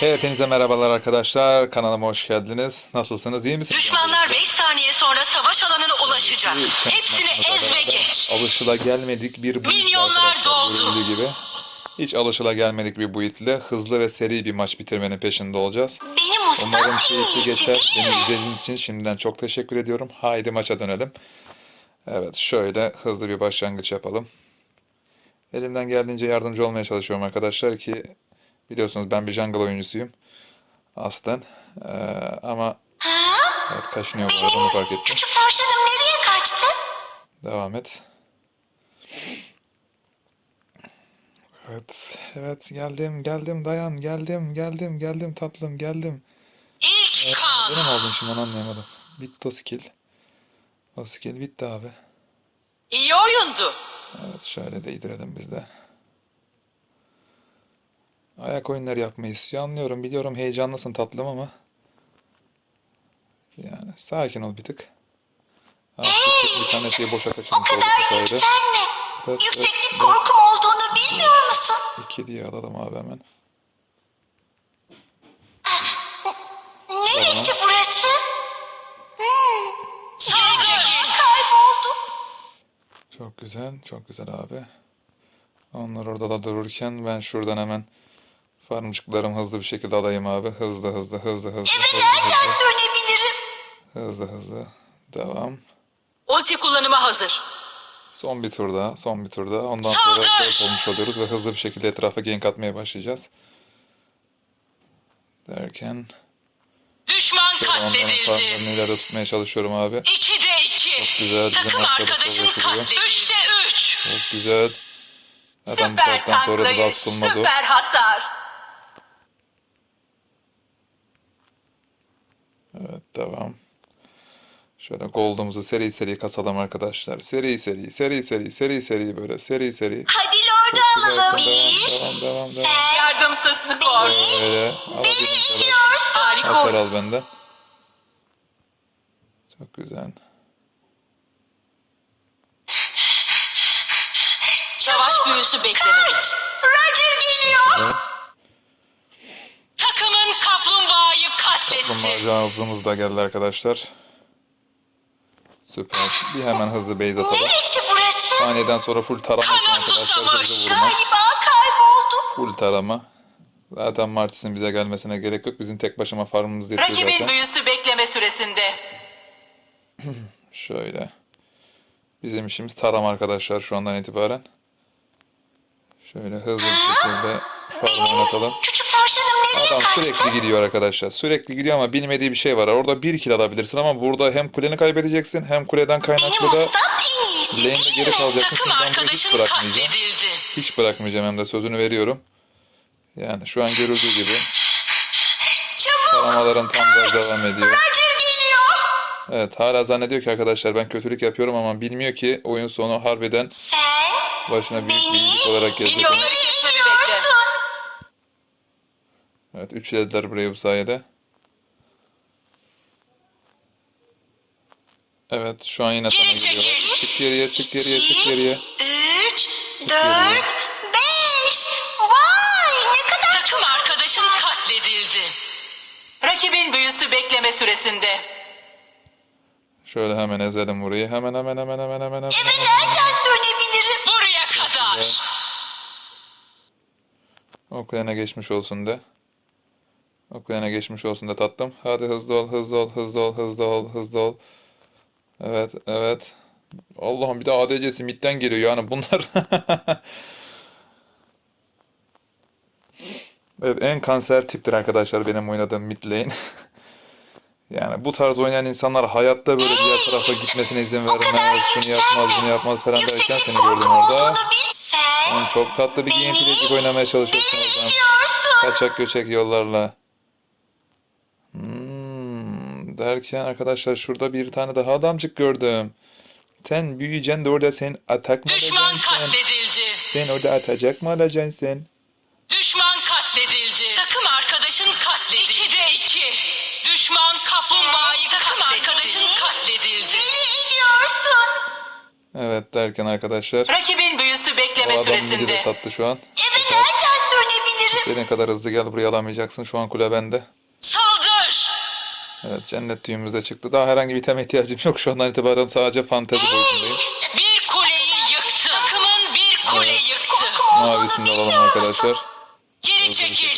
Hepinize merhabalar arkadaşlar. Kanalıma hoş geldiniz. Nasılsınız? İyi misiniz? Düşmanlar 5 saniye sonra savaş alanına ulaşacak. Hepsini ez ve geç. Alışıla gelmedik bir build Milyonlar doldu. gibi. Hiç alışıla gelmedik bir build ile hızlı ve seri bir maç bitirmenin peşinde olacağız. Benim ustam Umarım keyifli geçer. Beni izlediğiniz için şimdiden çok teşekkür ediyorum. Haydi maça dönelim. Evet şöyle hızlı bir başlangıç yapalım. Elimden geldiğince yardımcı olmaya çalışıyorum arkadaşlar ki biliyorsunuz ben bir jungle oyuncusuyum. Aslen. Ee, ama evet kaşınıyor bu arada onu fark ettim. Küçük tavşanım nereye kaçtı? Devam et. Evet, evet geldim, geldim dayan, geldim, geldim, geldim tatlım, geldim. İlk kan. Benim aldın şimdi onu anlayamadım. Bitti o skill. O skill bitti abi. İyi oyundu. Evet şöyle değdirelim biz de. Ayak oyunları yapmayı istiyor anlıyorum. Biliyorum heyecanlısın tatlım ama. Yani sakin ol bir tık. Artık bir tane şeyi boşa kaçırmış olduk bu sayede. Yükseklik korkum olduğunu bilmiyor musun? İki diye alalım abi hemen. Neresi burası? Hmm. Geri çekil. Kayboldu. Çok güzel, çok güzel abi. Onlar orada da dururken ben şuradan hemen farmcıklarımı hızlı bir şekilde alayım abi. Hızlı hızlı hızlı hızlı Eve hızlı nereden hızlı dönebilirim? hızlı hızlı. Devam. Ulti kullanıma hazır. Son bir tur daha, son bir tur daha. Ondan sonra Saldır! dört olmuş oluyoruz ve hızlı bir şekilde etrafa gank atmaya başlayacağız. Derken Düşman onların katledildi. ileride tutmaya çalışıyorum abi. 2'de 2. güzel, Takım arkadaşın katledildi. 3'te 3. Çok güzel. Zaten Süper saatten sonra da tanklayış. Süper hasar. Evet devam. Şöyle gold'umuzu seri seri kasalım arkadaşlar. Seri seri seri seri seri seri böyle seri seri. Hadi lordu Çok alalım. Bir. devam devam devam. Sen Yardımsız skor. Böyle alabildiğin kadar biliyorsun. Harika hasar al benden. Çok güzel. Savaş büyüsü beklemedi. Kaç. Roger geliyor. Evet. Takımın kaplumbağayı katletti. Kaplumbağa hızımız da geldi arkadaşlar. Süper. Bir hemen hızlı base atalım. Neresi burası? Saniyeden sonra full tarama. Hızlı vurma. Galiba kayboldu. Full tarama. Zaten Martis'in bize gelmesine gerek yok. Bizim tek başıma farmımız yetiyor Rakibin zaten. büyüsü bekleme süresinde. Şöyle. Bizim işimiz tarama arkadaşlar şu andan itibaren. Şöyle hızlı bir şekilde farm oynatalım. Küçük tavşanım nereye Adam kaçtı? sürekli gidiyor arkadaşlar. Sürekli gidiyor ama bilmediği bir şey var. Orada bir kill alabilirsin ama burada hem kuleni kaybedeceksin hem kuleden kaynaklı da lane'de geri kalacaksın. Takım Şimdi ben hiç bırakmayacağım. katledildi. Hiç bırakmayacağım hem de sözünü veriyorum. Yani şu an görüldüğü gibi taramaların tam gaz devam ediyor. Evet hala zannediyor ki arkadaşlar ben kötülük yapıyorum ama bilmiyor ki oyun sonu harbiden Sen başına büyük bir Beni iyilik olarak gelecek. Milyonları bekle. biliyorsun. Evet üçlediler burayı bu sayede. Evet şu an yine Geri sana geliyorlar. çekil. Çık geriye çık geriye çık geriye. Üç, dört, beş. Vay ne kadar Takım arkadaşın katledildi. Rakibin büyüsü bekleme süresinde. Şöyle hemen ezelim burayı. Hemen hemen hemen hemen hemen hemen. Eve nereden dönebilirim? Buraya kadar. Okulene geçmiş olsun de. Okulene geçmiş olsun de tatlım. Hadi hızlı ol, hızlı ol, hızlı ol, hızlı ol, hızlı ol. Evet, evet. Allah'ım bir de ADC'si midden geliyor yani bunlar. Evet en kanser tiptir arkadaşlar benim oynadığım mid lane. Yani bu tarz oynayan insanlar hayatta böyle diğer tarafa gitmesine izin vermez, şunu yapmaz, bunu yapmaz falan derken seni gördüm orada. Yani çok tatlı bir gameplaycik oynamaya çalışıyorsun oradan. Kaçak göçek yollarla. Hmm, derken arkadaşlar şurada bir tane daha adamcık gördüm. Sen büyüyeceksin de orada sen atak mı Düşman alacaksın katledildi. Sen orada atacak mı alacaksın sen? Düşman katledildi. Takım arkadaşın katledildi. 2'de 2. Düşman kaplumbağayı Takım arkadaşın katledildi. Beni ediyorsun. Evet derken arkadaşlar Rakibin büyüsü bekleme O adam midi de süresinde. sattı şu an. Eve nereden dönebilirim? Senin kadar hızlı gel buraya alamayacaksın. Şu an kule bende. Saldır! Evet cennet tüyümüz de çıktı. Daha herhangi bir iteme ihtiyacım yok. Şu andan itibaren sadece fantezi boyutundayım. Bir kuleyi yıktı. Takımın bir kule Evet. yıktı. Mavisini de alalım arkadaşlar. Geri Hızlı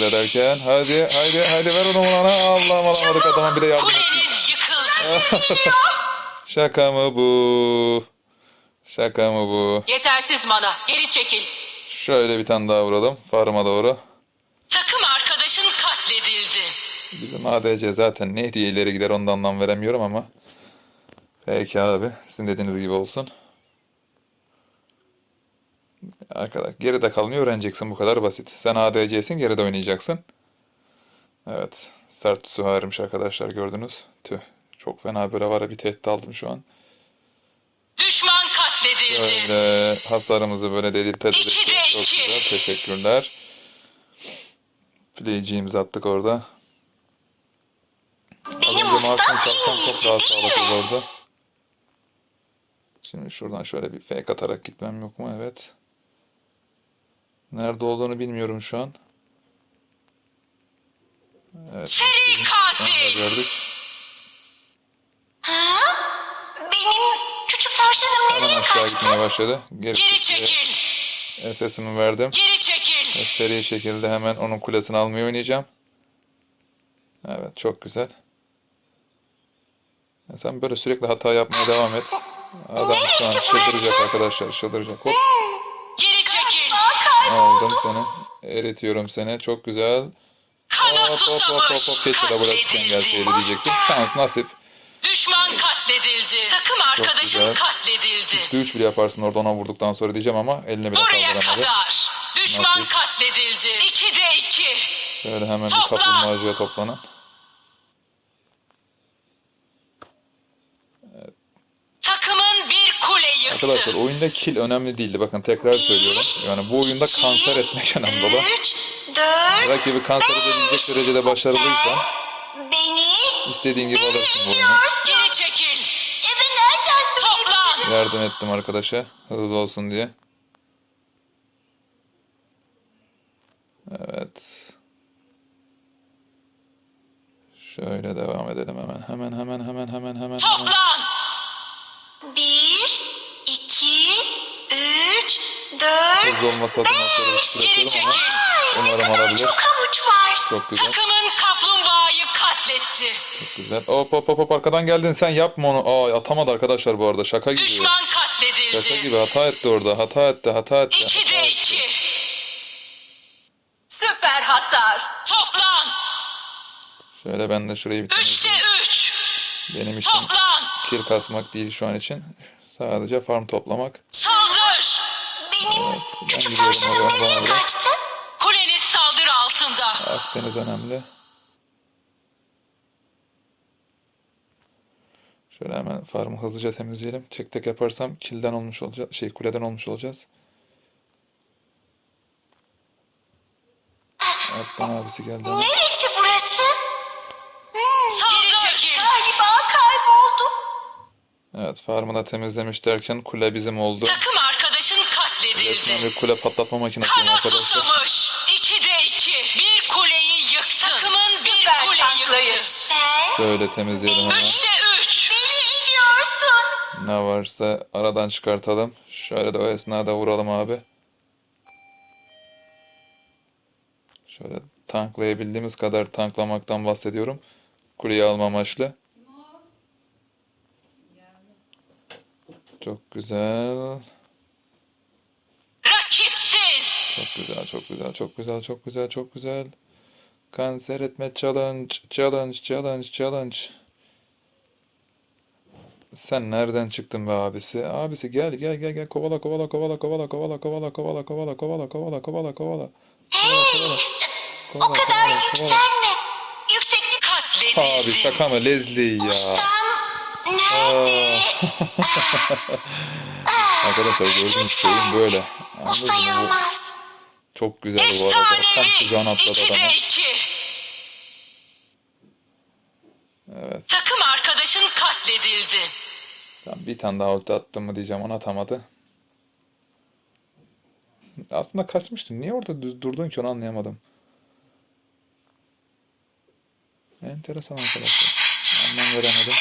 bir çekil. şekilde derken. Hadi hadi hadi ver onu bana. Allah'ım alamadık adama bir de yardım et. Kuleniz yıkıldı. Şaka mı bu? Şaka mı bu? Yetersiz mana. Geri çekil. Şöyle bir tane daha vuralım. Farma doğru. Takım arkadaşın katledildi. Bizim ADC zaten ne diye ileri gider ondan anlam veremiyorum ama. Peki abi. Sizin dediğiniz gibi olsun. Arkadaş geride kalmayı öğreneceksin bu kadar basit. Sen ADC'sin geride oynayacaksın. Evet. Sert süvarimiş arkadaşlar gördünüz. Tüh. Çok fena böyle var bir tehdit aldım şu an. Düşman katledildi. Böyle hasarımızı böyle delirte delirte. Çok iki. güzel. Teşekkürler. Playciğimizi attık orada. Benim Az önce en çarptan çok daha sağlıklı oldu. Şimdi şuradan şöyle bir fake atarak gitmem yok mu? Evet. Nerede olduğunu bilmiyorum şu an. Evet. Seri katil. gördük. Ha? Benim küçük tavşanım Hemen nereye aşağı kaçtı? gitmeye başladı. Geri, Geri çekil. SS'imi verdim. Geri çekil. Seri şekilde hemen onun kulesini almayı oynayacağım. Evet çok güzel. Sen böyle sürekli hata yapmaya devam et. Adam şu an çıldıracak arkadaşlar çıldıracak. Hop çekil. Aldım seni. Eritiyorum seni. Çok güzel. Hop hop hop hop hop. Keşke de bırakırken gelseydi diyecektim. Şans nasip. Düşman katledildi. Takım arkadaşın katledildi. Üçte üç bile yaparsın orada ona vurduktan sonra diyeceğim ama eline bile Buraya kaldıramadı. kadar. Düşman Nasip. katledildi. 2'de 2. Şöyle hemen bir Toplan. kaplumbağacıya toplanın. Takımın bir kule yıktı. Arkadaşlar oyunda kill önemli değildi. Bakın tekrar söylüyorum. Yani bu oyunda İki, kanser etmek önemli olan. Rakibi kanser edebilecek derecede başarılıysan beni istediğin gibi alırsın bu oyunu. Geri çekil. Eve nereden Toplan. Yardım ettim arkadaşa. Hızlı olsun diye. Evet. Şöyle devam edelim hemen. Hemen hemen hemen hemen hemen. hemen. Toplan. Bir, dört, Hızlı olması adına şöyle bir Geri bırakıyorum ama çekil. Ay, ne umarım kadar alabilir. çok havuç var. Çok güzel. Takımın kaplumbağayı katletti. Çok güzel. Hop hop hop hop arkadan geldin sen yapma onu. Aa atamadı arkadaşlar bu arada. Şaka gibi. Düşman Şaka katledildi. gibi hata etti orada. Hata etti, hata etti. 2'de 2. Süper hasar. Toplan. Şöyle ben de şurayı bir 3'te temizleyeyim. 3. Benim için Toplan. kill kasmak değil şu an için. Sadece farm toplamak. Benim küçük tavşanım nereye kaçtı? Kuleniz saldırı altında. Akdeniz önemli. Şöyle hemen farmı hızlıca temizleyelim. Tek tek yaparsam killden olmuş olacağız. Şey kuleden olmuş olacağız. Alttan abisi geldi. Neresi burası? Geri çekil. Galiba kaybolduk. Evet farmı da temizlemiş derken kule bizim oldu. Takım Resmen bir kule patlatma makinesiyim Kana arkadaşlar. susamış. 2'de 2. Bir kuleyi yıktı. Takımın bir kule yıktı. Şöyle temizleyelim hemen. 3'te 3. beni ediyorsun. Ne varsa aradan çıkartalım. Şöyle de o esnada vuralım abi. Şöyle tanklayabildiğimiz kadar tanklamaktan bahsediyorum. Kuleyi alma amaçlı. Çok güzel. Rakipsiz. Çok güzel, çok güzel, çok güzel, çok güzel, çok güzel. Kanser etme challenge, challenge, challenge, challenge. Sen nereden çıktın be abisi? Abisi gel gel gel gel kovala kovala kovala kovala kovala kovala kovala kovala kovala kovala kovala kovala. Hey, o Kovala kadar kovala kovala. yükselme. Yükseklik Katledildi. Abi şaka mı Leslie ya. ustam nerede? Arkadaşlar gördüğünüz şey böyle. O sayılmaz. Çok güzel bu arada. Tam kucağına atladı adamı. 2'de 2. Evet. Takım arkadaşın katledildi. Tamam, bir tane daha ulti attım mı diyeceğim onu atamadı. Aslında kaçmıştın. Niye orada durdun ki onu anlayamadım. Enteresan arkadaşlar. Anlam veremedim.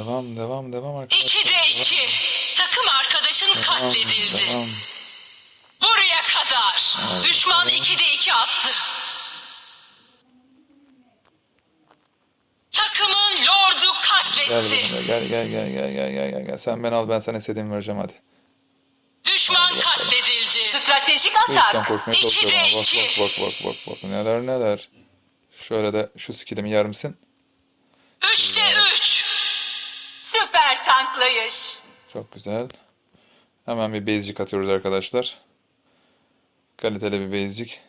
Devam, devam, devam, arkadaşlar. 2'de 2. Takım arkadaşın Devam, katledildi. devam. Buraya kadar. Evet, Düşman devam. 2'de 2 attı. Takımın lordu katletti. gel, gel, gel, gel, gel, gel, gel, gel. Sen beni al, ben sana istediğimi vereceğim hadi. Düşman katledildi. Stratejik atak. koşmaya İki çalışıyorum de ama bak, iki. bak, bak, bak, bak, bak, neler neler. Şöyle de şu skillimi yer misin? 3'te 3. Tanklayış. Çok güzel. Hemen bir basecik atıyoruz arkadaşlar. Kaliteli bir basecik.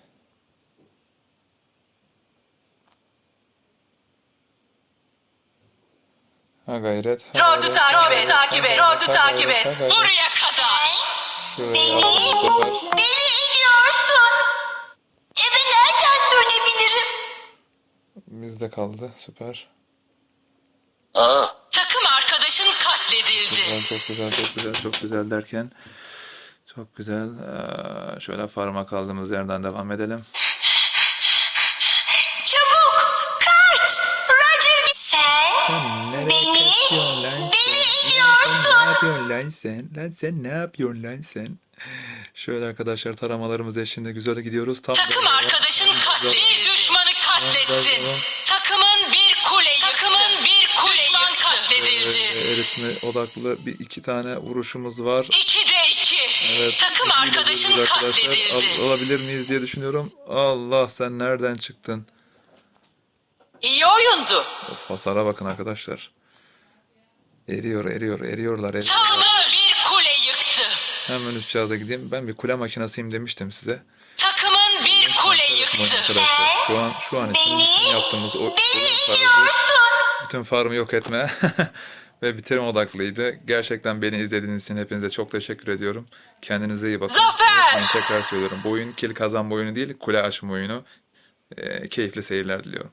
Ha gayret. Ha Lord'u gayret, takip et, takip et, Lord'u takip et. ha. Buraya kadar. Beni deli ediyorsun. Eve nereden dönebilirim? Bizde kaldı. Süper. Arkadaşın katledildi. Güzel, çok güzel, çok güzel, çok güzel derken çok güzel. Ee, şöyle farma kaldığımız yerden devam edelim. Çabuk kaç. Roger sen Sen nereye Beni kaçıyorsun lan sen? ediyorsun. Lan sen ne yapıyorsun lan sen? Lan sen ne yapıyorsun lan sen? Şöyle arkadaşlar taramalarımız eşliğinde güzel gidiyoruz. Tam Takım böyle- arkadaşın katledildi. Düşmanı katlettin. Takımın bir kule yıktı. Takımın bir eritme odaklı bir iki tane vuruşumuz var. 2'de 2. Evet. Takım arkadaşın katledildi. Al- alabilir miyiz diye düşünüyorum. Allah sen nereden çıktın? İyi oyundu. Of, hasara bakın arkadaşlar. Eriyor, eriyor, eriyorlar. eriyor. Takımın bir kule yıktı. Hemen üst cihaza gideyim. Ben bir kule makinasıyım demiştim size. Takımın bir kule yıktı. Arkadaşlar şu an şu an için Beni yaptığımız o tarzı ediyorsun. bütün farmı yok etme ve bitirme odaklıydı. Gerçekten beni izlediğiniz için hepinize çok teşekkür ediyorum. Kendinize iyi bakın. Zafer! Tekrar söylüyorum. Bu oyun kill kazanma oyunu değil, kule açma oyunu. Ee, keyifli seyirler diliyorum.